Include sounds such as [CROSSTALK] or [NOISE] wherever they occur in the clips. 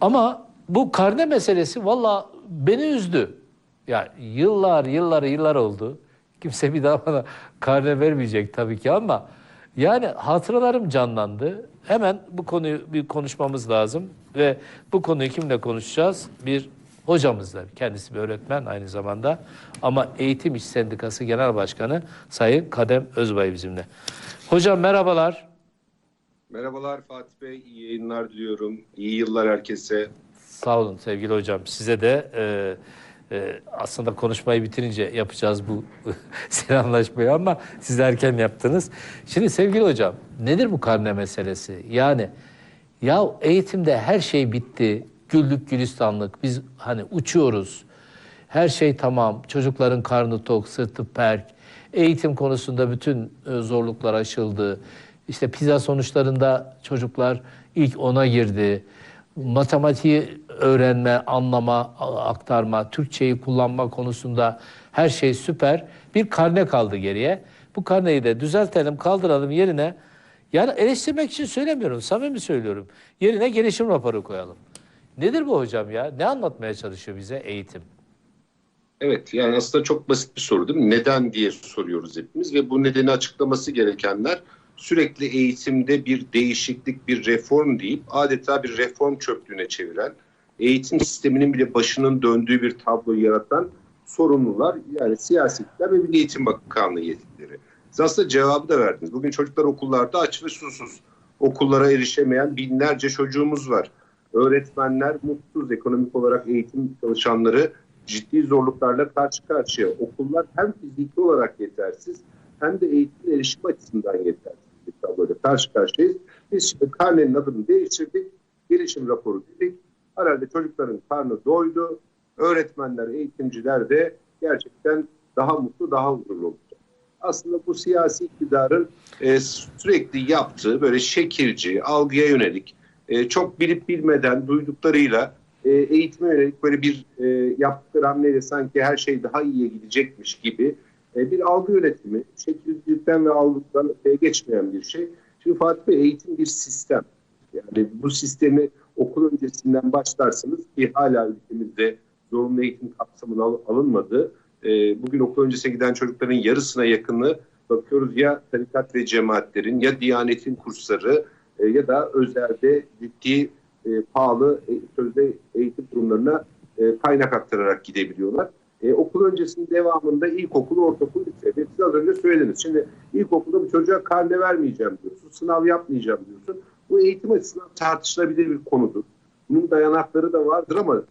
Ama bu karne meselesi valla beni üzdü. Ya yıllar yıllar yıllar oldu. Kimse bir daha bana karne vermeyecek tabii ki ama yani hatıralarım canlandı. Hemen bu konuyu bir konuşmamız lazım ve bu konuyu kimle konuşacağız? Bir hocamızla. Kendisi bir öğretmen aynı zamanda ama Eğitim İş Sendikası Genel Başkanı Sayın Kadem Özbay bizimle. Hocam merhabalar. Merhabalar Fatih Bey, iyi yayınlar diliyorum. İyi yıllar herkese. Sağ olun sevgili hocam. Size de e, e, aslında konuşmayı bitirince yapacağız bu [LAUGHS] selamlaşmayı ama siz erken yaptınız. Şimdi sevgili hocam nedir bu karne meselesi? Yani ya eğitimde her şey bitti. Güllük gülistanlık. Biz hani uçuyoruz. Her şey tamam. Çocukların karnı tok, sırtı perk. Eğitim konusunda bütün e, zorluklar aşıldı. İşte pizza sonuçlarında çocuklar ilk ona girdi. Matematiği öğrenme, anlama, aktarma, Türkçeyi kullanma konusunda her şey süper. Bir karne kaldı geriye. Bu karneyi de düzeltelim, kaldıralım yerine. Yani eleştirmek için söylemiyorum, samimi söylüyorum. Yerine gelişim raporu koyalım. Nedir bu hocam ya? Ne anlatmaya çalışıyor bize eğitim? Evet, yani aslında çok basit bir soru değil mi? Neden diye soruyoruz hepimiz ve bu nedeni açıklaması gerekenler sürekli eğitimde bir değişiklik, bir reform deyip adeta bir reform çöplüğüne çeviren, eğitim sisteminin bile başının döndüğü bir tabloyu yaratan sorumlular yani siyasetler ve Milli Eğitim Bakanlığı yetkilileri. Siz aslında cevabı da verdiniz. Bugün çocuklar okullarda aç ve susuz. Okullara erişemeyen binlerce çocuğumuz var. Öğretmenler mutsuz, ekonomik olarak eğitim çalışanları ciddi zorluklarla karşı karşıya. Okullar hem fiziki olarak yetersiz hem de eğitim erişim açısından yetersiz bir tabloyla karşı karşıyayız. Biz şimdi karnenin adını değiştirdik. Gelişim raporu dedik. Herhalde çocukların karnı doydu. Öğretmenler, eğitimciler de gerçekten daha mutlu, daha huzurlu olacak. Aslında bu siyasi iktidarın e, sürekli yaptığı böyle şekilci, algıya yönelik, e, çok bilip bilmeden duyduklarıyla e, eğitime yönelik böyle bir e, yaptıkları hamleyle sanki her şey daha iyiye gidecekmiş gibi e, bir algı yönetimi, şekilcilikten ve algıdan geçmeyen bir şey. Şimdi Fatih Bey eğitim bir sistem. Yani bu sistemi okul öncesinden başlarsınız ki hala ülkemizde zorunlu eğitim kapsamına al- alınmadı. E, bugün okul öncesine giden çocukların yarısına yakını bakıyoruz ya tarikat ve cemaatlerin ya Diyanet'in kursları e, ya da özelde ciddi pahalı sözde eğitim kurumlarına kaynak aktararak gidebiliyorlar. E, okul öncesinin devamında ilkokul, ortaokul, lise. Siz az önce söylediniz. Şimdi ilkokulda bir çocuğa karne vermeyeceğim diyorsun, sınav yapmayacağım diyorsun. Bu eğitim açısından tartışılabilir bir konudur. Bunun dayanakları da vardır ama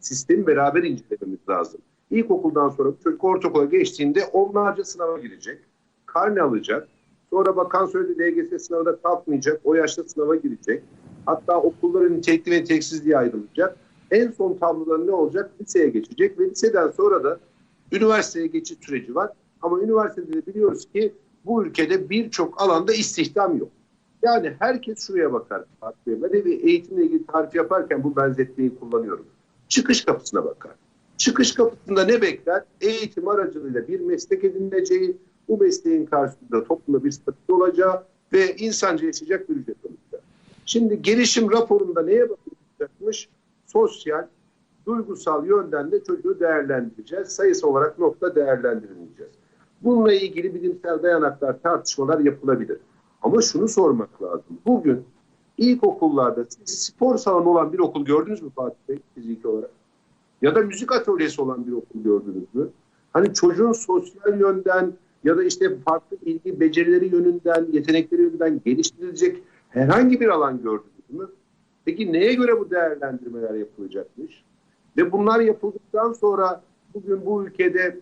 sistemi beraber incelememiz lazım. İlkokuldan sonra bir çocuk ortaokula geçtiğinde onlarca sınava girecek. Karne alacak. Sonra bakan söyledi LGS sınavında kalkmayacak. O yaşta sınava girecek. Hatta okulların nitelikli ve niteliksiz diye ayrılacak. En son tabloda ne olacak? Liseye geçecek ve liseden sonra da üniversiteye geçiş süreci var. Ama üniversitede de biliyoruz ki bu ülkede birçok alanda istihdam yok. Yani herkes şuraya bakar. Ben de bir eğitimle ilgili tarif yaparken bu benzetmeyi kullanıyorum. Çıkış kapısına bakar. Çıkış kapısında ne bekler? Eğitim aracılığıyla bir meslek edinileceği, bu mesleğin karşısında toplumda bir statü olacağı ve insanca yaşayacak bir ücret olacak. Şimdi gelişim raporunda neye bakılacakmış? Sosyal, duygusal yönden de çocuğu değerlendireceğiz. Sayısı olarak nokta değerlendirilmeyeceğiz. Bununla ilgili bilimsel dayanaklar, tartışmalar yapılabilir. Ama şunu sormak lazım. Bugün ilkokullarda spor salonu olan bir okul gördünüz mü Fatih Bey fiziki olarak? Ya da müzik atölyesi olan bir okul gördünüz mü? Hani çocuğun sosyal yönden ya da işte farklı ilgi becerileri yönünden, yetenekleri yönünden geliştirilecek herhangi bir alan gördünüz? Peki neye göre bu değerlendirmeler yapılacakmış? Ve bunlar yapıldıktan sonra bugün bu ülkede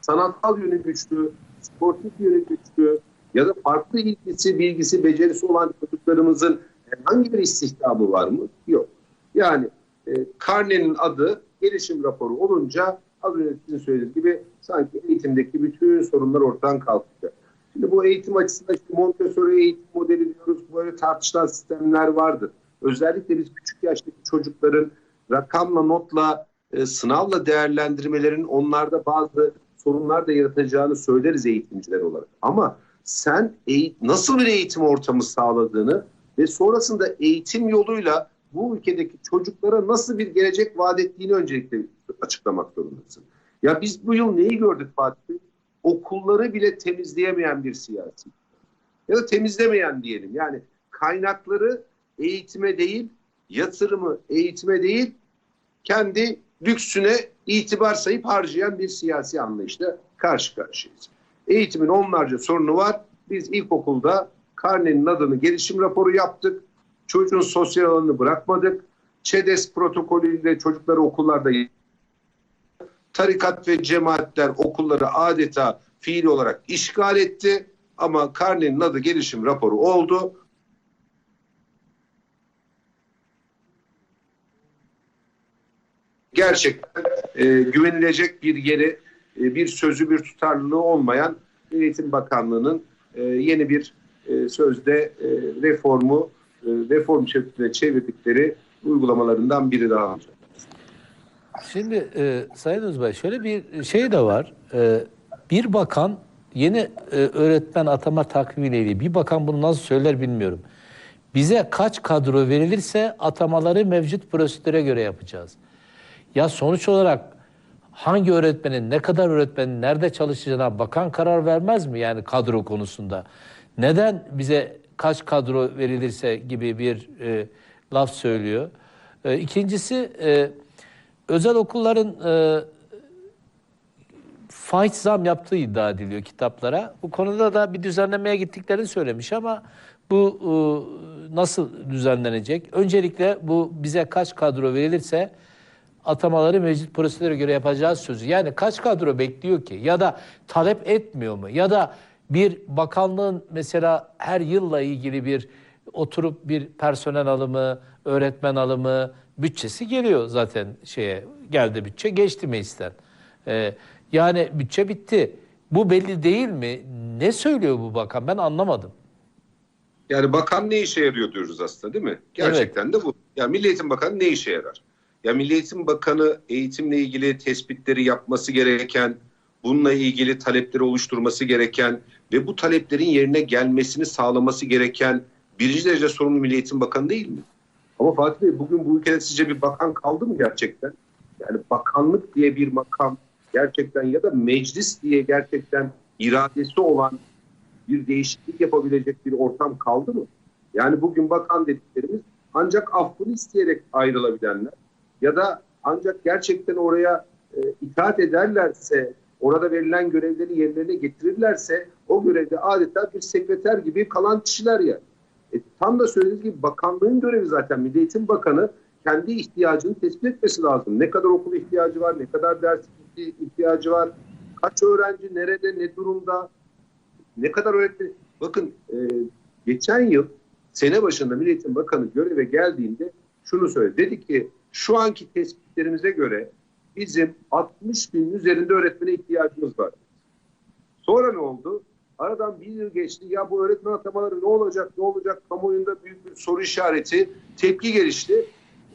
sanatsal yönü güçlü, sportif yönü güçlü ya da farklı ilgisi, bilgisi, becerisi olan çocuklarımızın herhangi bir istihdamı var mı? Yok. Yani e, karnenin adı gelişim raporu olunca az önce sizin söylediğiniz gibi sanki eğitimdeki bütün sorunlar ortadan kalkacak. Şimdi bu eğitim açısından işte Montessori eğitim modeli diyoruz. Böyle tartışılan sistemler vardır. Özellikle biz küçük yaştaki çocukların rakamla, notla, e, sınavla değerlendirmelerin onlarda bazı sorunlar da yaratacağını söyleriz eğitimciler olarak. Ama sen nasıl bir eğitim ortamı sağladığını ve sonrasında eğitim yoluyla bu ülkedeki çocuklara nasıl bir gelecek vaat ettiğini öncelikle açıklamak zorundasın. Ya biz bu yıl neyi gördük Fatih? Okulları bile temizleyemeyen bir siyasi. Ya da temizlemeyen diyelim. Yani kaynakları eğitime değil, yatırımı eğitime değil, kendi lüksüne itibar sayıp harcayan bir siyasi anlayışla karşı karşıyayız. Eğitimin onlarca sorunu var. Biz ilkokulda karnenin adını gelişim raporu yaptık. Çocuğun sosyal alanını bırakmadık. ÇEDES protokolüyle çocukları okullarda tarikat ve cemaatler okulları adeta fiil olarak işgal etti. Ama karnenin adı gelişim raporu oldu. Gerçekten e, güvenilecek bir yeri, e, bir sözü, bir tutarlılığı olmayan Eğitim Bakanlığı'nın e, yeni bir e, sözde e, reformu, e, reform şeklinde çevirdikleri uygulamalarından biri daha olacak. Şimdi e, Sayın Özbay şöyle bir şey de var. E, bir bakan yeni e, öğretmen atama takvimiyle ilgili bir bakan bunu nasıl söyler bilmiyorum. Bize kaç kadro verilirse atamaları mevcut prosedüre göre yapacağız. Ya sonuç olarak hangi öğretmenin, ne kadar öğretmenin nerede çalışacağına bakan karar vermez mi yani kadro konusunda? Neden bize kaç kadro verilirse gibi bir e, laf söylüyor. E, ikincisi e, özel okulların e, faiz zam yaptığı iddia ediliyor kitaplara. Bu konuda da bir düzenlemeye gittiklerini söylemiş ama bu e, nasıl düzenlenecek? Öncelikle bu bize kaç kadro verilirse atamaları mevcut prosedüre göre yapacağız sözü. Yani kaç kadro bekliyor ki? Ya da talep etmiyor mu? Ya da bir bakanlığın mesela her yılla ilgili bir oturup bir personel alımı, öğretmen alımı bütçesi geliyor zaten şeye. Geldi bütçe, geçti meclisten. Ee, yani bütçe bitti. Bu belli değil mi? Ne söylüyor bu bakan? Ben anlamadım. Yani bakan ne işe yarıyor diyoruz aslında değil mi? Gerçekten de bu. Ya Milli Eğitim Bakanı ne işe yarar? Ya Milli Eğitim Bakanı eğitimle ilgili tespitleri yapması gereken, bununla ilgili talepleri oluşturması gereken ve bu taleplerin yerine gelmesini sağlaması gereken birinci derece sorumlu Milli Eğitim Bakanı değil mi? Ama Fatih Bey bugün bu ülkede sizce bir bakan kaldı mı gerçekten? Yani bakanlık diye bir makam gerçekten ya da meclis diye gerçekten iradesi olan bir değişiklik yapabilecek bir ortam kaldı mı? Yani bugün bakan dediklerimiz ancak affını isteyerek ayrılabilenler ya da ancak gerçekten oraya e, itaat ederlerse, orada verilen görevleri yerlerine getirirlerse o görevde adeta bir sekreter gibi kalan kişiler ya. E, tam da söylediğiniz gibi bakanlığın görevi zaten Milli Eğitim Bakanı kendi ihtiyacını tespit etmesi lazım. Ne kadar okul ihtiyacı var, ne kadar ders ihtiyacı var, kaç öğrenci nerede, ne durumda, ne kadar öğretmen... Bakın e, geçen yıl sene başında Milli Eğitim Bakanı göreve geldiğinde şunu söyledi. Dedi ki şu anki tespitlerimize göre bizim 60 bin üzerinde öğretmene ihtiyacımız var. Sonra ne oldu? Aradan bir yıl geçti. Ya bu öğretmen atamaları ne olacak, ne olacak? Kamuoyunda büyük bir soru işareti, tepki gelişti.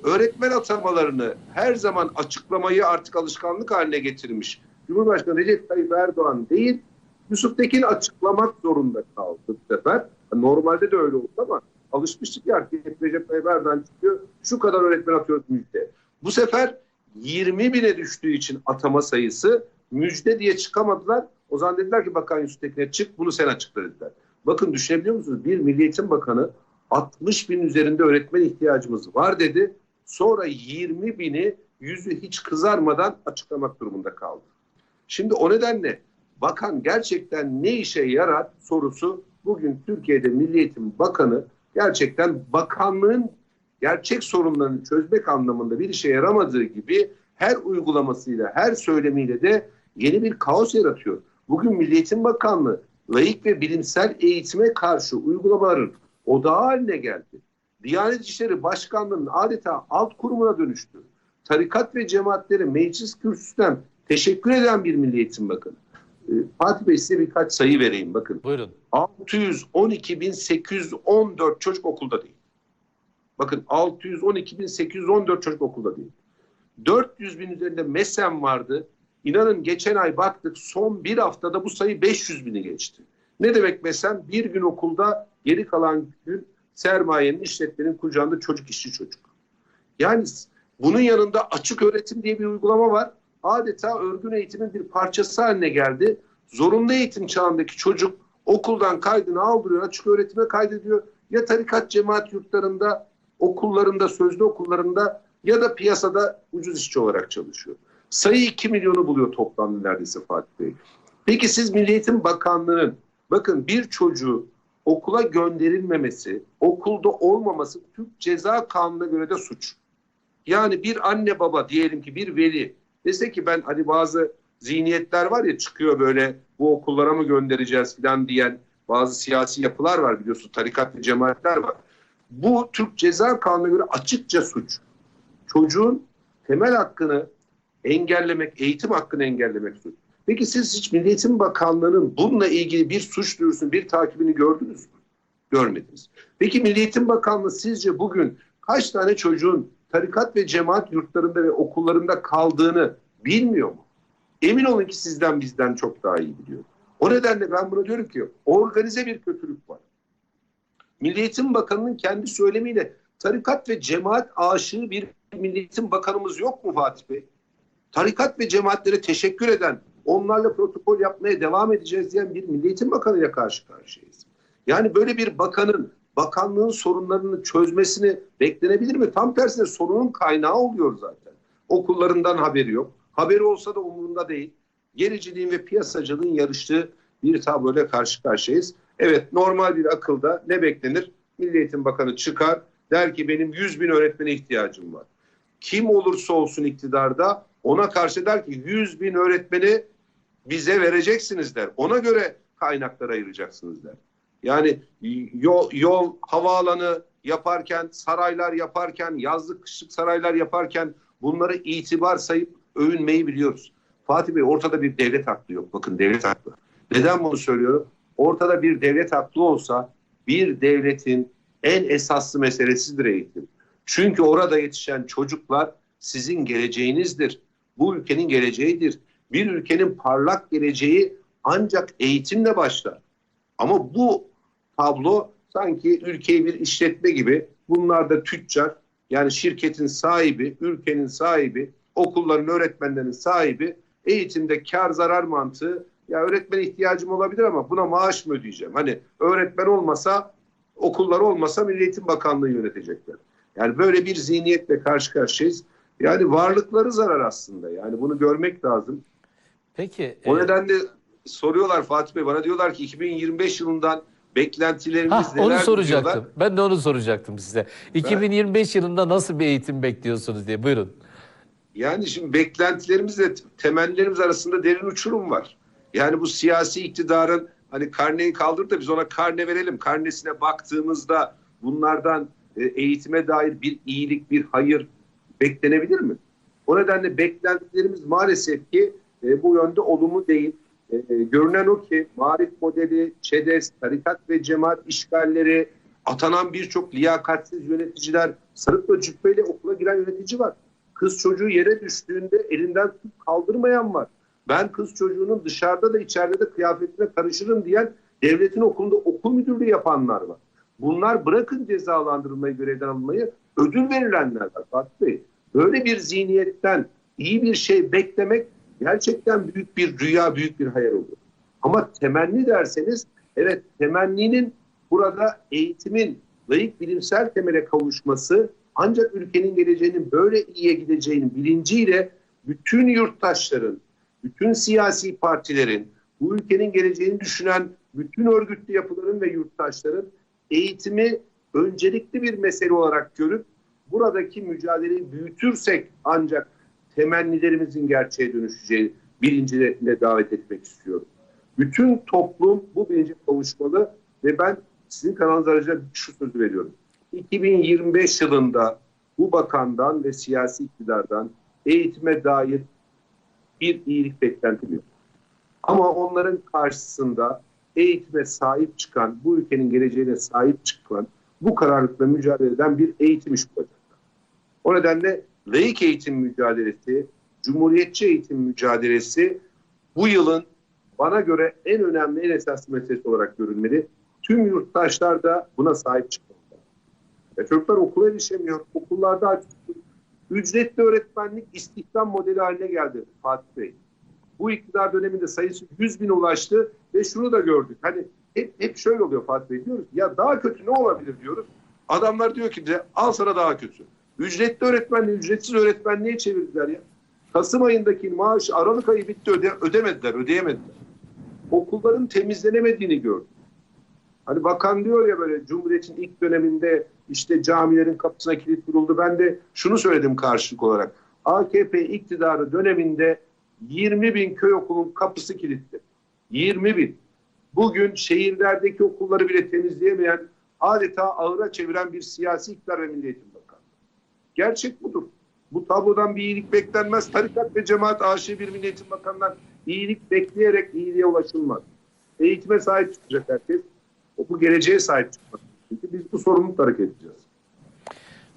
Öğretmen atamalarını her zaman açıklamayı artık alışkanlık haline getirmiş. Cumhurbaşkanı Recep Tayyip Erdoğan değil, Yusuf Tekin açıklamak zorunda kaldı bu sefer. Normalde de öyle oldu ama alışmıştık ya artık Recep Tayyip Erdoğan çıkıyor. Şu kadar öğretmen atıyoruz müjde. Bu sefer 20 bine düştüğü için atama sayısı müjde diye çıkamadılar. O zaman dediler ki Bakan Yusuf Tekin'e çık bunu sen açıkla dediler. Bakın düşünebiliyor musunuz? Bir Milli Eğitim Bakanı 60 bin üzerinde öğretmen ihtiyacımız var dedi. Sonra 20 bini yüzü hiç kızarmadan açıklamak durumunda kaldı. Şimdi o nedenle bakan gerçekten ne işe yarar sorusu bugün Türkiye'de Milli Eğitim Bakanı gerçekten bakanlığın gerçek sorunlarını çözmek anlamında bir işe yaramadığı gibi her uygulamasıyla, her söylemiyle de yeni bir kaos yaratıyor. Bugün Milli Eğitim Bakanlığı layık ve bilimsel eğitime karşı uygulamaların odağı haline geldi. Diyanet İşleri Başkanlığı'nın adeta alt kurumuna dönüştü. Tarikat ve cemaatleri meclis kürsüsünden teşekkür eden bir Milli Eğitim Bakanı. Ee, Fatih Bey size birkaç sayı vereyim bakın. Buyurun. 612.814 çocuk okulda değil. Bakın 612.814 çocuk okulda değil. 400 bin üzerinde MESEM vardı. İnanın geçen ay baktık son bir haftada bu sayı 500 bini geçti. Ne demek MESEM? Bir gün okulda geri kalan gün sermayenin, işletmenin kucağında çocuk işçi çocuk. Yani bunun yanında açık öğretim diye bir uygulama var. Adeta örgün eğitimin bir parçası haline geldi. Zorunlu eğitim çağındaki çocuk okuldan kaydını aldırıyor, açık öğretime kaydediyor. Ya tarikat cemaat yurtlarında, okullarında, sözlü okullarında ya da piyasada ucuz işçi olarak çalışıyor. Sayı 2 milyonu buluyor toplamda neredeyse Fatih Bey. Peki siz Milli Eğitim Bakanlığı'nın bakın bir çocuğu okula gönderilmemesi, okulda olmaması Türk Ceza Kanunu'na göre de suç. Yani bir anne baba diyelim ki bir veli dese ki ben hani bazı zihniyetler var ya çıkıyor böyle bu okullara mı göndereceğiz falan diyen bazı siyasi yapılar var biliyorsun tarikat ve cemaatler var. Bu Türk Ceza Kanunu'na göre açıkça suç. Çocuğun temel hakkını engellemek, eğitim hakkını engellemek suç. Peki siz hiç Milli Eğitim Bakanlığı'nın bununla ilgili bir suç duyurusunun bir takibini gördünüz mü? Görmediniz. Peki Milli Eğitim Bakanlığı sizce bugün kaç tane çocuğun tarikat ve cemaat yurtlarında ve okullarında kaldığını bilmiyor mu? Emin olun ki sizden bizden çok daha iyi biliyor. O nedenle ben buna diyorum ki organize bir kötülük var. Milli Eğitim Bakanı'nın kendi söylemiyle tarikat ve cemaat aşığı bir Milli Eğitim Bakanımız yok mu Fatih Bey? Tarikat ve cemaatlere teşekkür eden, onlarla protokol yapmaya devam edeceğiz diyen bir Milli Eğitim Bakanı'yla karşı karşıyayız. Yani böyle bir bakanın bakanlığın sorunlarını çözmesini beklenebilir mi? Tam tersine sorunun kaynağı oluyor zaten. Okullarından haberi yok. Haberi olsa da umurunda değil. Gericiliğin ve piyasacılığın yarıştığı bir tabloyla karşı karşıyayız. Evet normal bir akılda ne beklenir? Milli Eğitim Bakanı çıkar der ki benim 100 bin öğretmene ihtiyacım var. Kim olursa olsun iktidarda ona karşı der ki 100 bin öğretmeni bize vereceksiniz der. Ona göre kaynaklar ayıracaksınız der. Yani yol, yol havaalanı yaparken, saraylar yaparken, yazlık kışlık saraylar yaparken bunları itibar sayıp övünmeyi biliyoruz. Fatih Bey ortada bir devlet aklı yok. Bakın devlet aklı. Neden bunu söylüyorum? Ortada bir devlet aklı olsa bir devletin en esaslı meselesidir eğitim. Çünkü orada yetişen çocuklar sizin geleceğinizdir. Bu ülkenin geleceğidir. Bir ülkenin parlak geleceği ancak eğitimle başlar. Ama bu tablo sanki ülkeyi bir işletme gibi bunlar da tüccar yani şirketin sahibi, ülkenin sahibi, okulların öğretmenlerin sahibi eğitimde kar zarar mantığı ya öğretmen ihtiyacım olabilir ama buna maaş mı ödeyeceğim? Hani öğretmen olmasa okullar olmasa Milli Eğitim Bakanlığı yönetecekler. Yani böyle bir zihniyetle karşı karşıyayız. Yani varlıkları zarar aslında. Yani bunu görmek lazım. Peki. O e, nedenle soruyorlar Fatih Bey bana diyorlar ki 2025 yılından beklentilerimiz hah, neler onu soracaktım. diyorlar. Ben de onu soracaktım size. 2025 yılında nasıl bir eğitim bekliyorsunuz diye. Buyurun. Yani şimdi beklentilerimizle temellerimiz arasında derin uçurum var. Yani bu siyasi iktidarın hani karneyi kaldır da biz ona karne verelim. Karnesine baktığımızda bunlardan e, eğitime dair bir iyilik, bir hayır beklenebilir mi? O nedenle beklentilerimiz maalesef ki e, bu yönde olumlu değil. E, görünen o ki marif modeli, ÇEDES, tarikat ve cemaat işgalleri, atanan birçok liyakatsiz yöneticiler, sarıkla cübbeyle okula giren yönetici var. Kız çocuğu yere düştüğünde elinden tutup kaldırmayan var. Ben kız çocuğunun dışarıda da içeride de kıyafetine karışırım diyen devletin okulunda okul müdürlüğü yapanlar var. Bunlar bırakın cezalandırılmayı, görevden alınmayı ödül verilenler var Fatih Bey. Böyle bir zihniyetten iyi bir şey beklemek gerçekten büyük bir rüya, büyük bir hayal olur. Ama temenni derseniz evet temenninin burada eğitimin layık bilimsel temele kavuşması ancak ülkenin geleceğinin böyle iyiye gideceğinin bilinciyle bütün yurttaşların, bütün siyasi partilerin, bu ülkenin geleceğini düşünen bütün örgütlü yapıların ve yurttaşların eğitimi öncelikli bir mesele olarak görüp buradaki mücadeleyi büyütürsek ancak temennilerimizin gerçeğe dönüşeceği bilincine davet etmek istiyorum. Bütün toplum bu bilince kavuşmalı ve ben sizin kanalınız aracılığıyla şu sözü veriyorum. 2025 yılında bu bakandan ve siyasi iktidardan eğitime dair bir iyilik beklentim yok. Ama onların karşısında eğitime sahip çıkan, bu ülkenin geleceğine sahip çıkan, bu kararlılıkla mücadele eden bir eğitim iş bulacaklar. O nedenle laik eğitim mücadelesi, cumhuriyetçi eğitim mücadelesi bu yılın bana göre en önemli, en esaslı meselesi olarak görülmeli. Tüm yurttaşlar da buna sahip çıkmalı. E çocuklar okula erişemiyor. Okullarda Ücretli öğretmenlik istihdam modeli haline geldi Fatih Bey. Bu iktidar döneminde sayısı 100 bin ulaştı ve şunu da gördük. Hani hep, hep şöyle oluyor Fatih Bey diyoruz. Ya daha kötü ne olabilir diyoruz. Adamlar diyor ki de al sana daha kötü. Ücretli öğretmenliği ücretsiz öğretmenliğe çevirdiler ya. Kasım ayındaki maaş Aralık ayı bitti öde, ödemediler, ödeyemediler. Okulların temizlenemediğini gördük. Hani bakan diyor ya böyle Cumhuriyet'in ilk döneminde işte camilerin kapısına kilit vuruldu. Ben de şunu söyledim karşılık olarak. AKP iktidarı döneminde 20 bin köy okulun kapısı kilitli. 20 bin. Bugün şehirlerdeki okulları bile temizleyemeyen, adeta ağıra çeviren bir siyasi iktidar ve Milli Eğitim Bakanı. Gerçek budur. Bu tablodan bir iyilik beklenmez. Tarikat ve cemaat aşığı bir Milli Eğitim Bakanı'ndan iyilik bekleyerek iyiliğe ulaşılmaz. Eğitime sahip çıkacak herkes. Bu geleceğe sahip çıkmak. Çünkü biz bu sorumlulukla hareket edeceğiz.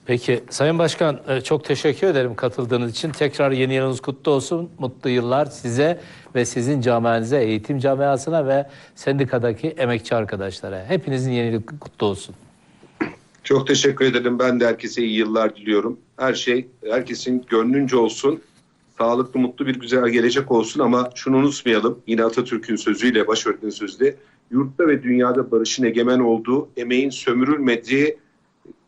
Peki Sayın Başkan e, çok teşekkür ederim katıldığınız için. Tekrar yeni yılınız kutlu olsun. Mutlu yıllar size ve sizin camianıza, eğitim camiasına ve sendikadaki emekçi arkadaşlara. Hepinizin yeni yılı kutlu olsun. Çok teşekkür ederim. Ben de herkese iyi yıllar diliyorum. Her şey herkesin gönlünce olsun. Sağlıklı, mutlu bir güzel gelecek olsun ama şunu unutmayalım. Yine Atatürk'ün sözüyle, başörtünün sözüyle yurtta ve dünyada barışın egemen olduğu, emeğin sömürülmediği,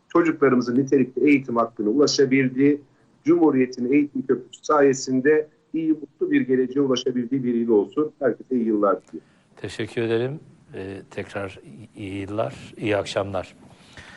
çocuklarımızın nitelikli eğitim hakkına ulaşabildiği, Cumhuriyet'in eğitim köprüsü sayesinde iyi, mutlu bir geleceğe ulaşabildiği bir yıl olsun. Herkese iyi yıllar diliyorum. Teşekkür ederim. E, tekrar iyi yıllar, iyi akşamlar.